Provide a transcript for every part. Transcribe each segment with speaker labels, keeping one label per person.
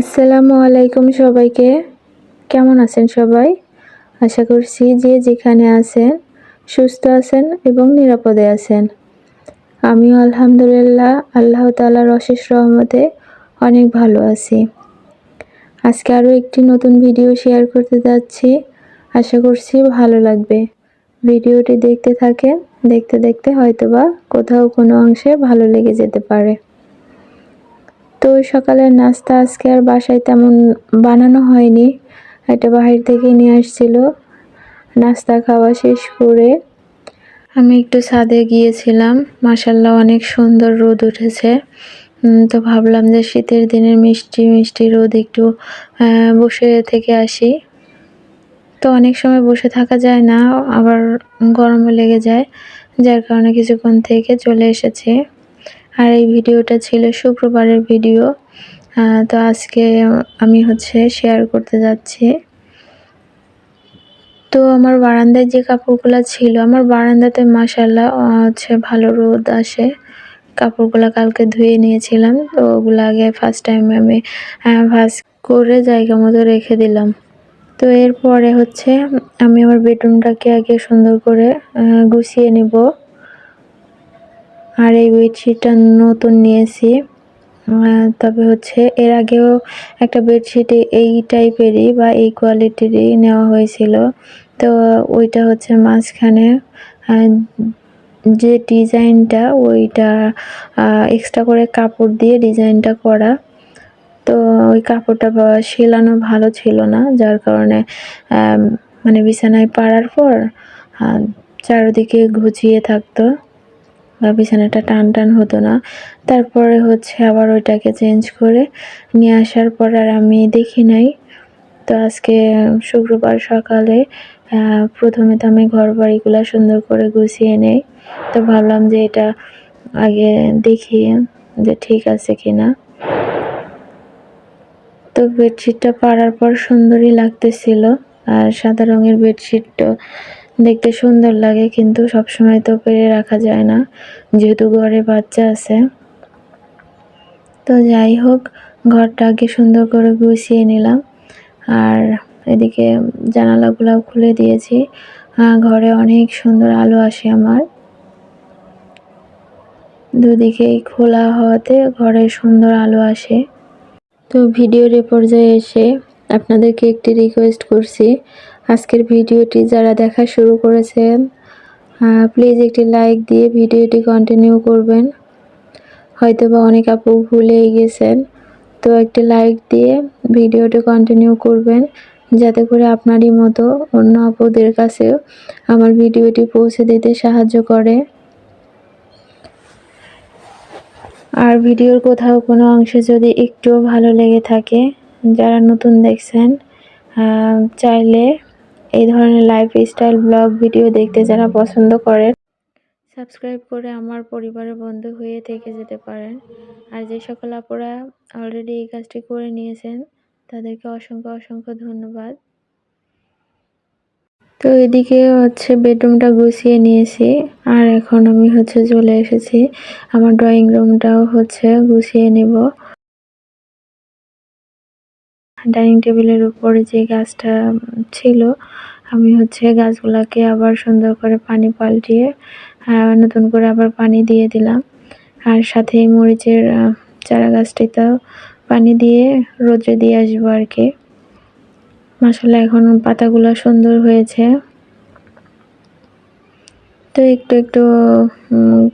Speaker 1: আসসালামু আলাইকুম সবাইকে। কেমন আছেন সবাই? আশা করছি যে যেখানে আছেন, সুস্থ আছেন এবং নিরাপদে আছেন। আমিও আলহামদুলিল্লাহ, আল্লাহ তালার অশেষ রহমতে অনেক ভালো আছি। আজকে আরও একটি নতুন ভিডিও শেয়ার করতে যাচ্ছি। আশা করছি ভালো লাগবে। ভিডিওটি দেখতে থাকেন, দেখতে দেখতে হয়তোবা কোথাও কোনো অংশে ভালো লেগে যেতে পারে। তো সকালের নাস্তা আজকে আর বাসায় তেমন বানানো হয়নি। এটা বাহির থেকে নিয়ে আসছিল। নাস্তা খাওয়া শেষ করে আমি একটু ছাদে গিয়েছিলাম। মাসাল্লাহ অনেক সুন্দর রোদ উঠেছে। তো ভাবলাম যে শীতের দিনের মিষ্টি মিষ্টি রোদ একটু বসে থেকে আসি। তো অনেক সময় বসে থাকা যায় না, আবার গরমও লেগে যায়। যার কারণে কিছুক্ষণ থেকে চলে এসেছে। আর এই ভিডিওটা ছিল শুক্রবারের ভিডিও। তো আজকে আমি হচ্ছে শেয়ার করতে যাচ্ছি। তো আমার বারান্দায় যে কাপড়গুলো ছিল, আমার বারান্দাতে মাসাল্লাহ হচ্ছে ভালো রোদ আসে। কাপড়গুলো কালকে ধুয়ে নিয়েছিলাম, তো ওগুলো আগে ফার্স্ট টাইম আমি ভাস করে জায়গা মতো রেখে দিলাম। তো এরপরে হচ্ছে আমি আমার বেডরুমটাকে আগে সুন্দর করে গুছিয়ে নেব। আর এই বেডশিটটা নতুন নিয়েছি। তবে হচ্ছে এর আগেও একটা বেডশিট এই টাইপেরই বা এই কোয়ালিটিরই নেওয়া হয়েছিল। তো ওইটা হচ্ছে মাঝখানে যে ডিজাইনটা ওইটা এক্সট্রা করে কাপড় দিয়ে ডিজাইনটা করা। তো ওই কাপড়টা সেলানো ভালো ছিল না, যার কারণে মানে বিছানায় পাড়ার পর চারদিকে ঘুচিয়ে থাকতো। বা বিছানাটা টান টান হতো না। তারপরে হচ্ছে আবার ওইটাকে চেঞ্জ করে নিয়ে আসার পর আর আমি দেখি নাই। তো আজকে শুক্রবার সকালে প্রথমে তো আমি ঘর বাড়িগুলো সুন্দর করে গুছিয়ে নেই। তো ভাবলাম যে এটা আগে দেখি যে ঠিক আছে কিনা। তো বেডশিটটা পাড়ার পর সুন্দরই লাগতেছিল। আর সাদা রঙের বেডশিটটা দেখতে সুন্দর লাগে, কিন্তু সবসময় তো পেরে রাখা যায় না, যেহেতু ঘরে বাচ্চা আছে। তো যাই হোক ঘরটা আগে সুন্দর করে গুছিয়ে নিলাম। আর এদিকে জানালাগুলাও খুলে দিয়েছি। ঘরে অনেক সুন্দর আলো আসে আমার। দুদিকেই খোলা হওয়াতে ঘরে সুন্দর আলো আসে। তো ভিডিওর এ পর্যায়ে এসে আপনাদেরকে একটি রিকোয়েস্ট করছি। আজকের ভিডিওটি যারা দেখা শুরু করেছেন প্লিজ একটি লাইক দিয়ে ভিডিওটি কন্টিনিউ করবেন। হয়তো বা অনেক আপু ভুলেই গেছেন তো একটি লাইক দিয়ে ভিডিওটি কন্টিনিউ করবেন, যাতে করে আপনারই মতো অন্য আপুদের কাছেও আমার ভিডিওটি পৌঁছে দিতে সাহায্য করে। আর ভিডিওর কোথাও কোনো অংশে যদি একটুও ভালো লেগে থাকে, যারা নতুন দেখছেন চাইলে এই ধরনের লাইফ স্টাইল ব্লগ ভিডিও দেখতে যারা পছন্দ করেন সাবস্ক্রাইব করে আমার পরিবারের বন্ধু হয়ে থেকে যেতে পারেন। আর যে সকল আপুরা অলরেডি এই কাজটি করে নিয়েছেন, তাদেরকে অসংখ্য অসংখ্য ধন্যবাদ। তো এদিকে হচ্ছে বেডরুমটা গুছিয়ে নিয়েছি, আর এখন আমি হচ্ছে চলে এসেছি। আমার ড্রয়িং রুমটাও হচ্ছে গুছিয়ে নেব। ডাইনিং টেবিলের উপরে যে গাছটা ছিল, আমি হচ্ছে গাছগুলাকে আবার সুন্দর করে পানি পাল্টিয়ে নতুন করে আবার পানি দিয়ে দিলাম। আর সাথে মরিচের চারা গাছটিতেও পানি দিয়ে রোদ্রে দিয়ে আসব আর কি। মাসাল্লাহ এখন পাতাগুলো সুন্দর হয়েছে। তো একটু একটু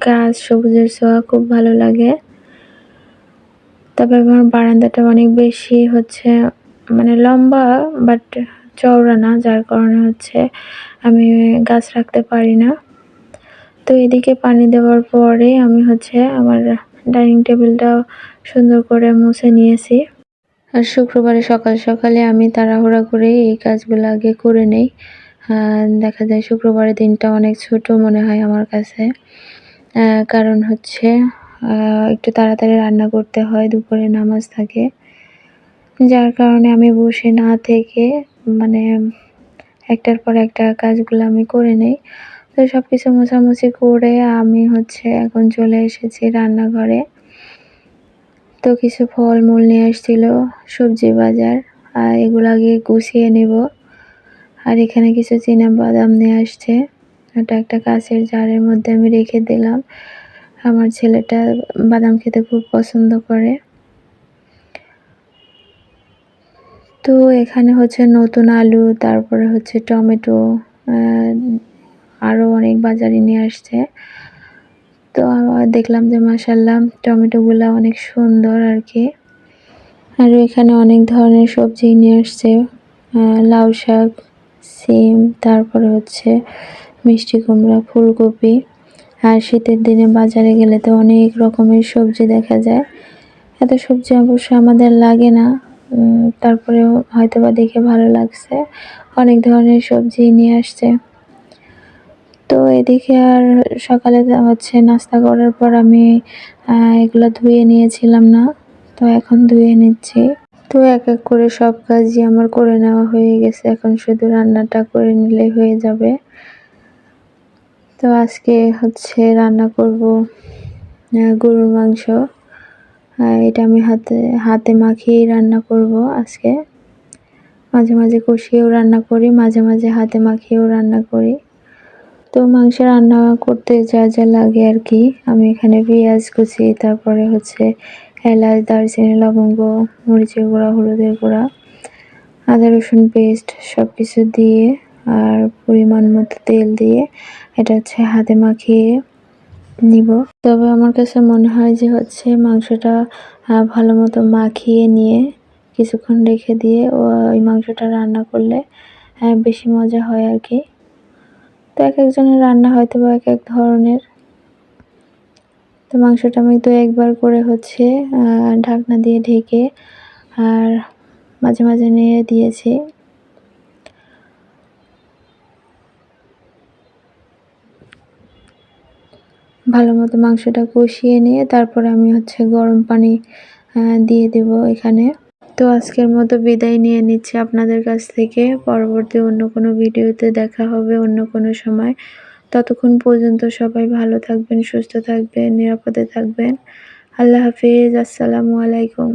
Speaker 1: গাছ সবুজের ছোঁয়া খুব ভালো লাগে। তবে আমার বারান্দাটা অনেক বেশি হচ্ছে। মানে লম্বা বাট চওড়া না, যার কারণে হচ্ছে আমি গাছ রাখতে পারি না। তো এদিকে পানি দেওয়ার পরে আমি হচ্ছে আমার ডাইনিং টেবিলটা সুন্দর করে মুছে নিয়েছি। আর শুক্রবারে সকাল সকালে আমি তাড়াহুড়া করে এই কাজগুলো আগে করে নেই। দেখা যায় শুক্রবারের দিনটা অনেক ছোট মনে হয় আমার কাছে। কারণ হচ্ছে একটু তাড়াতাড়ি রান্না করতে হয়, দুপুরে নামাজ থাকে। যার কারণে আমি বসে না থেকে মানে একটার পর একটা কাজগুলো আমি করে নেই। তো সব কিছু মোছামুছি করে আমি হচ্ছে এখন চলে এসেছি রান্নাঘরে। তো কিছু ফলমূল নিয়ে আসছিল, সবজি বাজার, আর এগুলো আগে গুছিয়ে নেব। আর এখানে কিছু চীনা বাদাম নিয়ে আসছে এটা একটা কাঁচের জারের মধ্যে আমি রেখে দিলাম। আমার ছেলেটা বাদাম খেতে খুব পছন্দ করে। তো এখানে হচ্ছে নতুন আলু, তারপরে হচ্ছে টমেটো আরও অনেক বাজারে নিয়ে আসছে। তো দেখলাম যে মাসাল্লাহ টমেটোগুলো অনেক সুন্দর আর কি আর এখানে অনেক ধরনের সবজি নিয়ে আসছে লাউ শাক, সিম, তারপরে হচ্ছে মিষ্টি কুমড়া, ফুলকপি। আর শীতের দিনে বাজারে গেলে তো অনেক রকমের সবজি দেখা যায়। এত সবজি অবশ্য আমাদের লাগে না। তারপরেও হয়তো বা দেখে ভালো লাগছে। অনেক ধরনের সবজি নিয়ে আসছে। তো এদিকে আর সকালে হচ্ছে নাস্তা করার পর আমি এগুলো ধুয়ে নিয়েছিলাম না, তো এখন ধুয়ে নিচ্ছি। তো এক এক করে সব কাজই আমার করে নেওয়া হয়ে গেছে। এখন শুধু রান্নাটা করে নিলে হয়ে যাবে। তো আজকে হচ্ছে রান্না করব গরুর মাংস। এটা আমি হাতে হাতে মাখিয়েই রান্না করব আজকে। মাঝে মাঝে কষিয়েও রান্না করি, মাঝে মাঝে হাতে মাখিয়েও রান্না করি। তো মাংস রান্না করতে যা যা লাগে আর কি। আমি এখানে পেঁয়াজ কুচি, তারপরে হচ্ছে এলাচ, দারচিনি, লবঙ্গ, মরিচের গুঁড়া, হলুদের গুঁড়া, আদা, রসুন পেস্ট সব কিছু দিয়ে আর পরিমাণ মতো তেল দিয়ে এটা হচ্ছে হাতে মাখিয়ে নিব তবে আমার কাছে মনে হয় যে হচ্ছে মাংসটা ভালো মতো মাখিয়ে নিয়ে কিছুক্ষণ রেখে দিয়ে ওই মাংসটা রান্না করলে বেশি মজা হয় আর কি। তো এক একজনের রান্না হয়তো বা এক এক ধরনের। তো মাংসটা আমি তো একবার করে হচ্ছে ঢাকনা দিয়ে ঢেকে আর মাঝে মাঝে নিয়ে দিয়েছি। ভালো মতো মাংসটা কষিয়ে নিয়ে তারপর আমি হচ্ছে গরম পানি দিয়ে দেব এখানে। তো আজকের মতো বিদায় নিয়ে নিচ্ছি আপনাদের কাছ থেকে। পরবর্তী অন্য কোনো ভিডিওতে দেখা হবে অন্য কোনো সময়। ততক্ষণ পর্যন্ত সবাই ভালো থাকবেন, সুস্থ থাকবেন, নিরাপদে থাকবেন। আল্লাহ হাফিজ, আসসালামু আলাইকুম।